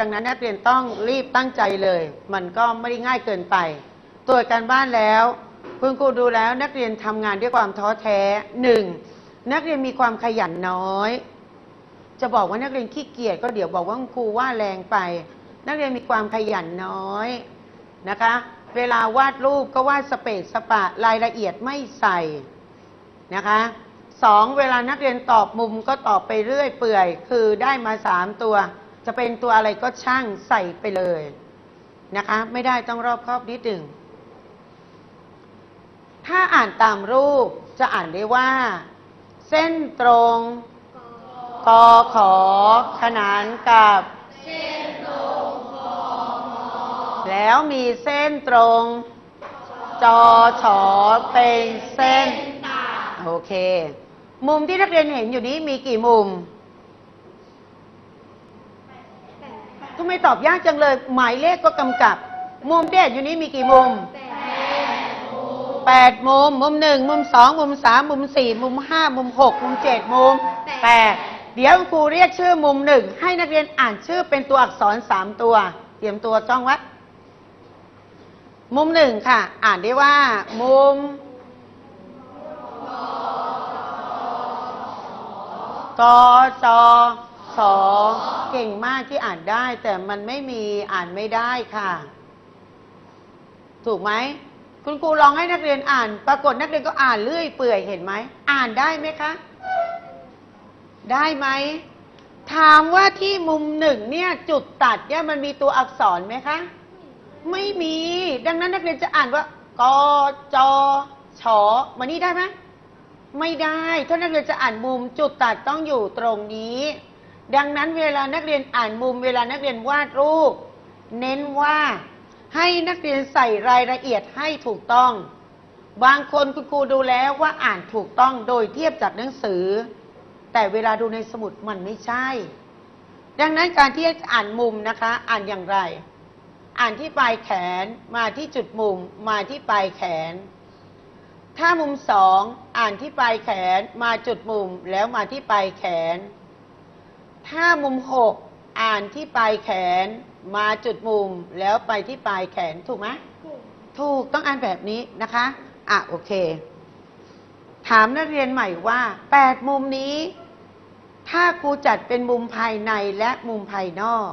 ดังนั้นนักเรียนต้องรีบตั้งใจเลย มันก็ไม่ได้ง่ายเกินไปตรวจการบ้านแล้วคุณครูดูแล้วนักเรียนทำงานด้วยความท้อแท้หนึ่งนักเรียนมีความขยันน้อย จะบอกว่านักเรียนขี้เกียจก็เดี๋ยวบอกว่าคุณครูว่าแรงไป นักเรียนมีความขยันน้อยนะคะ เวลาวาดรูปก็วาดสเปซสปะรายละเอียดไม่ใส่นะคะสองเวลานักเรียนตอบมุมก็ตอบไปเรื่อยเปื่อย คือได้มาสามตัว จะเป็นตัวอะไรก็ช่างใส่ไปเลยนะคะ ไม่ได้ต้องรอบครอบนิดหนึ่ง ถ้าอ่านตามรูปจะอ่านได้ว่า เส้นตรงกอขอขนานกับเส้นตรงแล้วมีเส้นตรงจอฉอเป็นเส้นโอเค มุมที่นักเรียนเห็นอยู่นี้มีกี่มุม ทำไมตอบยากจังเลย หมายเลขก็กำกับ มุมที่เห็นอยู่นี้มีกี่มุมแปดมุม มุมหนึ่งมุมสองมุมสามมุมสี่มุมห้ามุมหกมุมเจ็ดมุมแปดเดี๋ยวครูเรียกชื่อมุมหนึ่งให้นักเรียนอ่านชื่อเป็นตัวอักษรสามตัว เตรียมตัวจ้องไว้มุมหนึ่งค่ะ อ่านได้ว่า มุมกจ สอเก่งมากที่อ่านได้ แต่มันไม่มีอ่านไม่ได้ค่ะ ถูกไหมคุณครูลองให้นักเรียนอ่าน ปรากฏนักเรียนก็อ่านเรื่อยเปื่อยเห็นไหม อ่านได้ไหมคะ ได้ไหม ถามว่าที่มุมหนึ่งเนี่ย จุดตัดเนี่ยมันมีตัวอักษรไหมคะ ไม่มี ดังนั้นนักเรียนจะอ่านว่ากจฉมานี่ได้ไหมไม่ได้ ถ้านักเรียนจะอ่านมุมจุดตัดต้องอยู่ตรงนี้ ดังนั้นเวลานักเรียนอ่านมุม เวลานักเรียนวาดรูป เน้นว่าให้นักเรียนใส่รายละเอียดให้ถูกต้อง บางคนคุณครูดูแล้วว่าอ่านถูกต้องโดยเทียบจากหนังสือ แต่เวลาดูในสมุดมันไม่ใช่ ดังนั้นการที่จะอ่านมุมนะคะ อ่านอย่างไร อ่านที่ปลายแขนมาที่จุดมุมมาที่ปลายแขน ถ้ามุมสองอ่านที่ปลายแขนมาจุดมุมแล้วมาที่ปลายแขน ถ้ามุมหกอ่านที่ปลายแขนมาจุดมุมแล้วไปที่ปลายแขนถูกไหมถูกต้องอ่านแบบนี้นะคะ อะโอเค ถามนักเรียนใหม่ว่าแปดมุมนี้ ถ้าครูจัดเป็นมุมภายในและมุมภายนอก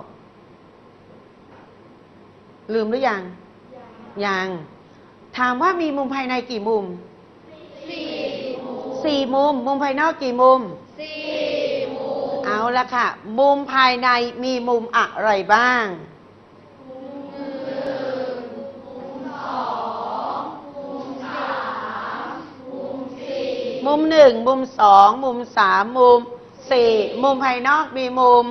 ลืมหรือยัง ยัง ถามว่ามีมุมภายในกี่มุมสี่มุม มุมภายนอกกี่มุม เอาละค่ะ มุมภายในมีมุมอะไรบ้าง มุมหนึ่ง มุมสอง มุมสาม มุมสี่ มุมภายนอกมีมุม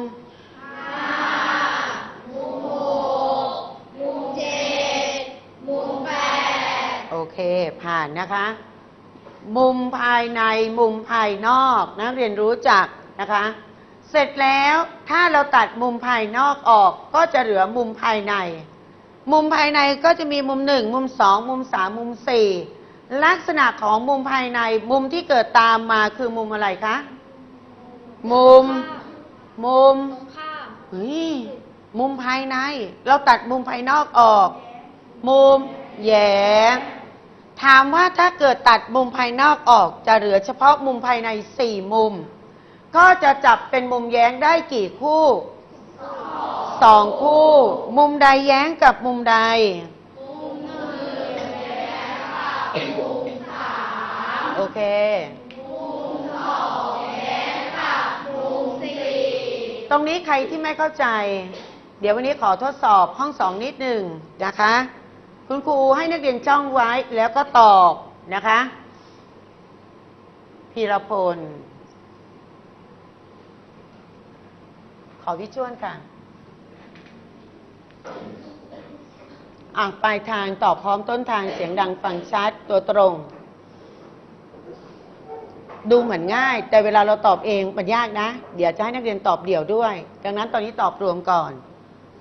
โอเค ผ่านนะคะ มุมภายในมุมภายนอกนักเรียนรู้จักนะคะ เสร็จแล้วถ้าเราตัดมุมภายนอกออกก็จะเหลือมุมภายใน มุมภายในก็จะมีมุมหนึ่งมุมสองมุมสามมุมสี่ลักษณะของมุมภายในมุมที่เกิดตามมาคือมุมอะไรคะ มุม มุมข้ามเฮ้ยมุมภายใน เราตัดมุมภายนอกออก มุมแยงถามว่าถ้าเกิดตัดมุมภายนอกออกจะเหลือเฉพาะมุมภายในสี่มุม ก็จะจับเป็นมุมแย้งได้กี่คู่สองคู่ มุมใดแย้งกับมุมใด โอเค ตรงนี้ใครที่ไม่เข้าใจ เดี๋ยววันนี้ขอทดสอบห้องสองนิดหนึ่งนะคะ คุณครูให้นักเรียนจ้องไว้แล้วก็ตอบนะคะพีรพล ขอวิจวนค่ะ อะปลายทางตอบพร้อมต้นทางเสียงดังฟังชัดตัวตรง ดูเหมือนง่าย แต่เวลาเราตอบเองมันยากนะ เดี๋ยวจะให้นักเรียนตอบเดี่ยวด้วย ดังนั้นตอนนี้ตอบรวมก่อน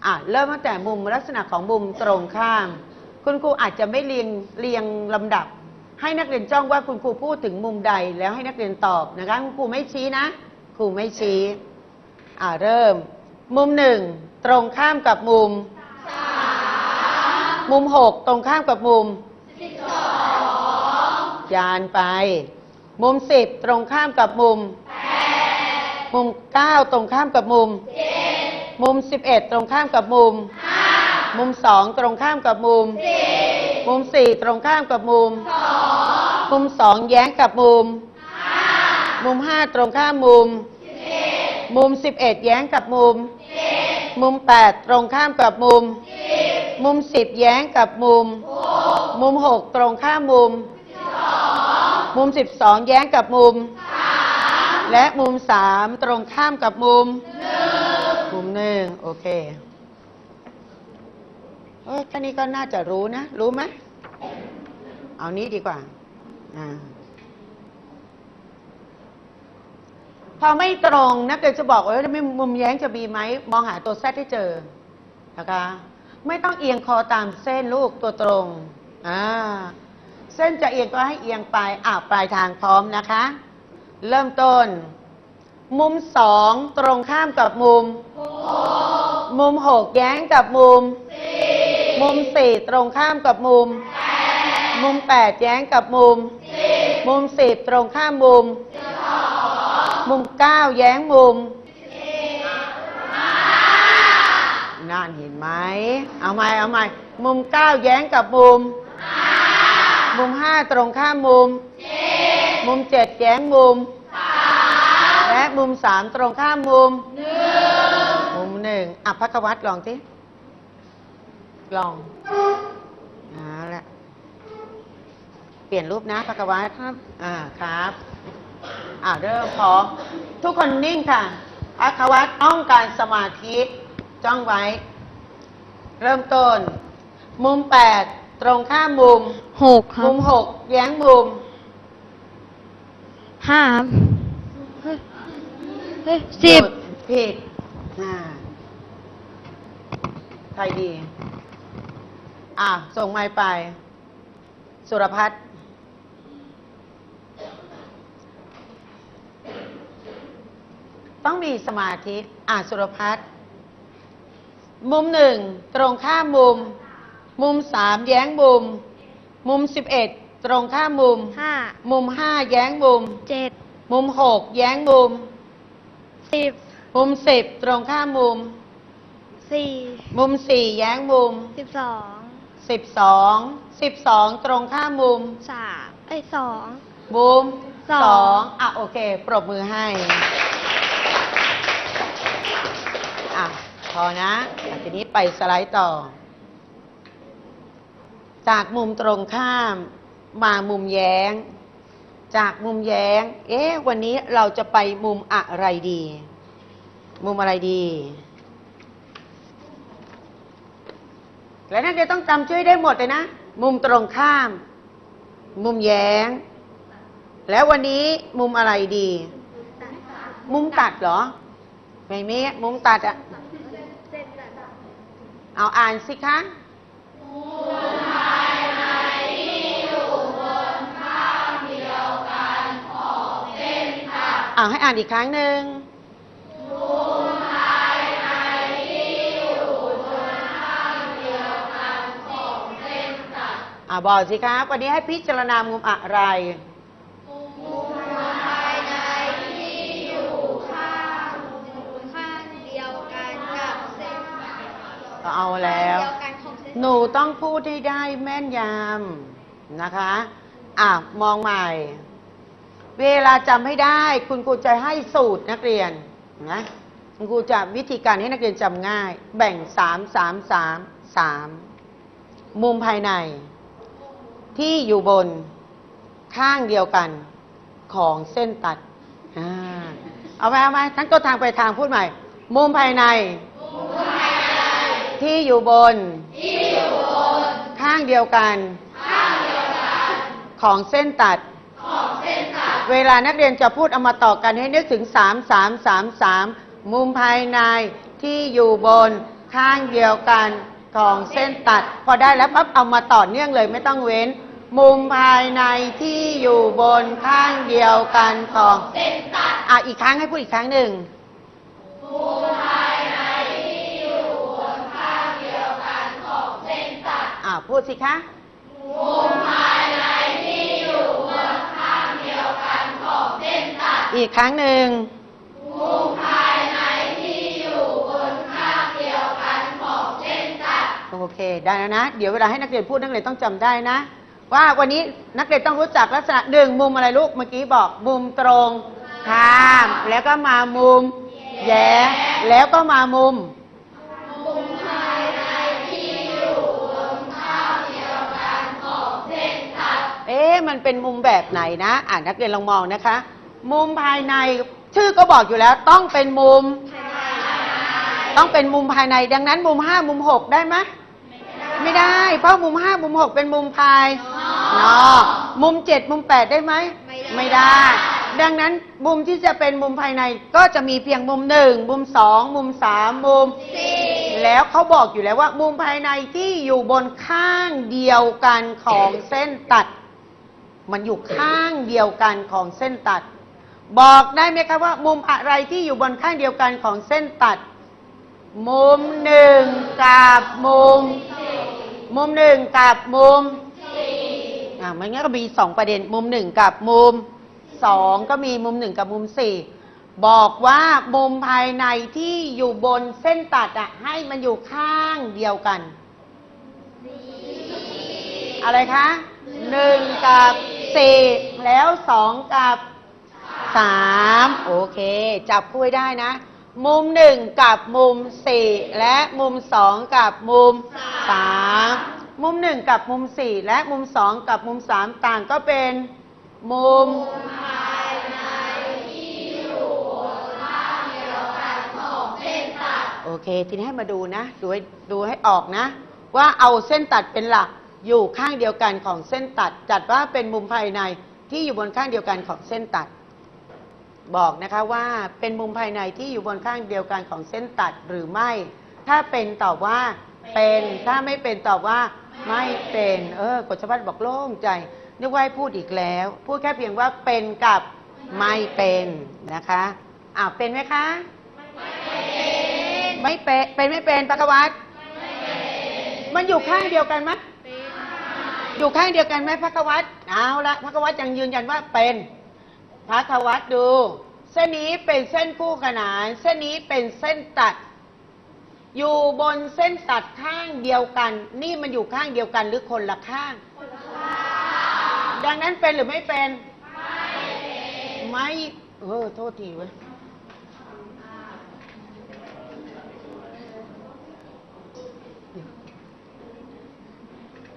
อะ เริ่มตั้งแต่มุมลักษณะของมุมตรงข้าม คุณครูอาจจะไม่เรียงเรียงลำดับ ให้นักเรียนจ้องว่าคุณครูพูดถึงมุมใดแล้วให้นักเรียนตอบนะคะคุณครูไม่ชี้นะครูไม่ชี้ อ่าเริ่ม มุมหนึ่งตรงข้ามกับมุม มุมหกตรงข้ามกับมุมยานไป มุมสิบตรงข้ามกับมุม มุมเก้าตรงข้ามกับมุม มุมสิบเอ็ดตรงข้ามกับมุม มุมสองตรงข้ามกับมุม มุมสี่ตรงข้ามกับมุม มุมสองแย้งกับมุม มุมห้าตรงข้ามมุม มุมสิบเอ็ดแย้งกับมุม มุมแปดตรงข้ามกับมุม มุมสิบแย้งกับมุม มุมหกตรงข้ามมุม มุมสิบสองแย้งกับมุม และมุมสามตรงข้ามกับมุม มุมหนึ่งโอเคเอ้ยแค่นี้ก็น่าจะรู้นะ รู้ไหมเอานี้ดีกว่าอ่า พอไม่ตรงนักเรียนจะบอกว่าไม่มุมแย้งจะมีไหมมองหาตัวแซดให้เจอนะคะไม่ต้องเอียงคอตามเส้นลูกตัวตรงอ่าเส้นจะเอียงก็ให้เอียงไปอ่าปลายทางพร้อมนะคะ เริ่มต้น มุมสองตรงข้ามกับมุม มุมหกแย้งกับมุม มุมสี่ตรงข้ามกับมุม มุมแปดแย้งกับมุม มุมสิบตรงข้ามมุม มุมเก้าแย้งมุมนั่นเห็นไหม เอาไหมเอาไหมมุมเก้าแย้งกับมุม มุมห้าตรงข้ามมุม มุมเจ็ดแย้งมุม และมุมสามตรงข้ามมุมมุมหนึ่งอะพักวัดลองสิลองเอาละเปลี่ยนรูปนะพักวัดครับ อ่าครับ อ่าเริ่มพร้อมทุกคนนิ่งค่ะพักวัดต้องการสมาธิจ้องไว้ เริ่มต้น มุมแปดตรงข้ามมุมหกครัมุบมหกแย้งมุม ห้าครับเฮ้ยเฮ้ยสิบหยุดผิดอ่าใครดี อะ ส่งไม้ไป สุรพัฒน์ ต้องมีสมาธิอะสุรพัฒน์มุมหนึ่งตรงข้ามมุม มุมสามแย้งมุม มุมสิบเอ็ดตรงข้ามมุม ห้ามุมห้าแย้งมุม เจ็ดมุมหกแย้งมุม สิบมุมสิบตรงข้ามมุม สี่มุมสี่แย้งมุมสิบสองสิบสองสิบสองตรงข้ามมุม สามเอ้ยสองมุมสองสอง อะ โอเค ปรบมือให้ อะ พอนะอะทีนี้ไปสไลด์ต่อ จากมุมตรงข้ามมามุมแย้ง จากมุมแย้ง เอ๊ะ วันนี้เราจะไปมุมอะไรดี มุมอะไรดี และนักเรียนต้องจำชื่อได้หมดเลยนะ มุมตรงข้าม มุมแย้ง แล้ววันนี้มุมอะไรดี มุมตัดเหรอ ไม่มีมุมตัดอะเอาอ่านสิคะเอาให้อ่านอีกครั้งหนึ่งอ่าบอกสิครับวันนี้ให้พิจารณามุมอะไร เอาแล้ว หนูต้องพูดให้ได้แม่นยำนะคะ อะ มองใหม่ เวลาจำให้ได้คุณครูจะให้สูตรนักเรียนนะคุณครูจะวิธีการให้นักเรียนจำง่าย แบ่งสามสามสามสามมุมภายใน ที่อยู่บนข้างเดียวกันของเส้นตัดอ่าเอาไหมเอาไหมทั้งต้นทางไปทางพูดใหม่ มุมภายใน ที่อยู่บน ข้างเดียวกันของเส้นตัด เวลานักเรียนจะพูดเอามาต่อกันให้นึกถึง 3 3 3 3 มุมภายในที่อยู่บน ข้างเดียวกัน ของเส้นตัด พอได้แล้วปั๊บเอามาต่อเนื่องเลยไม่ต้องเว้น มุมภายในที่อยู่บนข้างเดียวกันของเส้นตัด อะอีกครั้งให้พูดอีกครั้งหนึ่งมุมภาย อ่าพูดสิคะมุมภายในที่อยู่บนข้างเดียวกันของเส้นตัดอีกครั้งหนึ่งโอเคได้แล้วนะ เดี๋ยวเวลาให้นักเรียนพูดนักเรียนต้องจำได้นะ ว่าวันนี้นักเรียนต้องรู้จักลักษณะหนึ่งมุมอะไรลูกเมื่อกี้บอกมุมตรงข้าม แล้วก็มามุมแย้แล้วก็มามุมะมันเป็นมุมแบบไหนนะ อ่านนักเรียนลองมองนะคะ มุมภายในชื่อก็บอกอยู่แล้วต้องเป็นมุม ต้องเป็นมุมภายในดังนั้น มุมห้ามุมหกได้ไหมไม่ได้ เพราะมุมห้ามุมหกเป็นมุมภายนอกมุมเจ็ดมุมแปดได้ไหมไม่ได้ ดังนั้นมุมที่จะเป็นมุมภายในก็จะมีเพียงมุมหนึ่งมุมสองมุมสามมุมแล้วเขาบอกอยู่แล้วว่า มุมภายในที่อยู่บนข้างเดียวกันของเส้นตัด มันอยู่ข้างเดียวกันของเส้นตัด บอกได้ไหมครับว่า มุมอะไรที่อยู่บนข้างเดียวกันของเส้นตัด มุมหนึ่งกับมุม มุมหนึ่งกับมุมอ่ามันงั้นก็มีสองประเด็น มุมหนึ่งกับมุมสองก็มีมุมหนึ่งกับมุมสี่บอกว่ามุมภายในที่อยู่บนเส้นตัดอะให้มันอยู่ข้างเดียวกัน อะไรคะหนึ่งกับ สี่แล้วสองกับสามโอเค จับคู่ได้นะ มุมหนึ่งกับมุมสี่และมุมสองกับมุมสามมุมหนึ่งกับมุมสี่และมุมสองกับมุมสามต่างก็เป็นมุมโอเค ทีนี้ให้มาดูนะ ดูให้ดูให้ออกนะ ว่าเอาเส้นตัดเป็นหลัก อยู่ข้างเดียวกันของเส้นตัด จัดว่าเป็นมุมภายในที่อยู่บนข้างเดียวกันของเส้นตัด บอกนะคะว่าเป็นมุมภายในที่อยู่บนข้างเดียวกันของเส้นตัดหรือไม่ ถ้าเป็นตอบว่าเป็นถ้าไม่เป็นตอบว่าไม่เป็นเออกฎชวัตบอกโล่งใจนึกว่าให้พูดอีกแล้ว พูดแค่เพียงว่าเป็นกับไม่เป็นนะคะอ้าวเป็นไหมคะ ไม่เป็นไม่เป็นไม่เป็นปะกวัตมันอยู่ข้างเดียวกันไหม อยู่ข้างเดียวกันไหมพักวัตเอาละพักวัตยังยืนยันว่าเป็นพักวัตดู เส้นนี้เป็นเส้นคู่ขนาน เส้นนี้เป็นเส้นตัด อยู่บนเส้นตัดข้างเดียวกัน นี่มันอยู่ข้างเดียวกันหรือคนละข้าง ดังนั้นเป็นหรือไม่เป็น ไม่เออ โทษทีเว้ย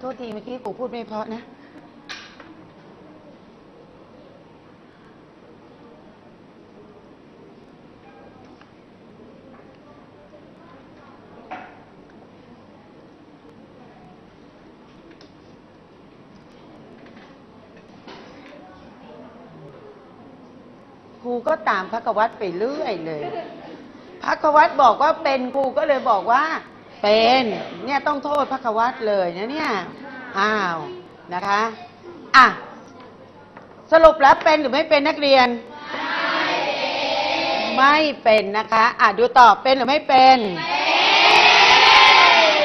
ทษทีเมื่อกี้กูพูดไม่เพราะนะ ครูก็ตามพระกวัตไปเรื่อยเลย พระกวัตบอกว่าเป็นครูก็เลยบอกว่า เป็นเนี่ยต้องโทษพระกวัตเลยนะเนี่ยอ้าวนะคะอะสรุปแล้วเป็นหรือไม่เป็นนักเรียน ไม่เป็นนะคะ อะดูตอบเป็นหรือไม่เป็น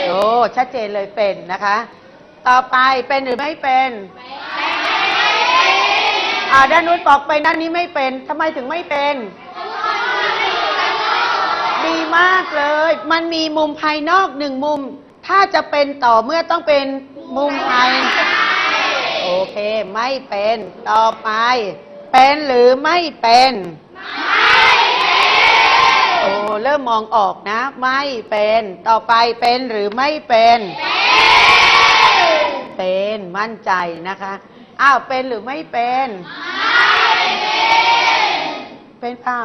โอ้ชัดเจนเลยเป็นนะคะ ต่อไปเป็นหรือไม่เป็นอ่าด้านนู้นบอกไปด้านนี้ไม่เป็นทำไมถึงไม่เป็น ดีมากเลย มันมีมุมภายนอกหนึ่งมุม ถ้าจะเป็นต่อเมื่อต้องเป็นมุมภาย โอเค ไม่เป็น ต่อไป เป็นหรือไม่เป็น โอ้ เริ่มมองออกนะ ไม่เป็น ต่อไปเป็นหรือไม่เป็น เป็น มั่นใจนะคะ อ้าว เป็นหรือไม่เป็น เป็นเปล่า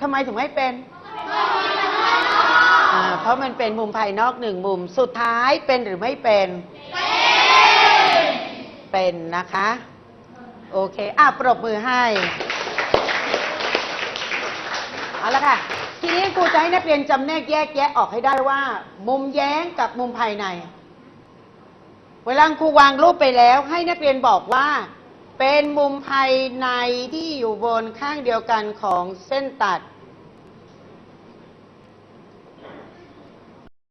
ทำไมถึงไม่เป็นอ่าเพราะมันเป็นมุมภายนอกหนึ่งมุม สุดท้ายเป็นหรือไม่เป็น เป็นนะคะ โอเค อะ ปรบมือให้ เอาละค่ะ ทีนี้ครูจะให้นักเรียนจำแนกแยกแยะออกให้ได้ว่า มุมแย้งกับมุมภายใน เวลาครูวางรูปไปแล้ว ให้นักเรียนบอกว่า เป็นมุมภายในที่อยู่บนข้างเดียวกันของเส้นตัด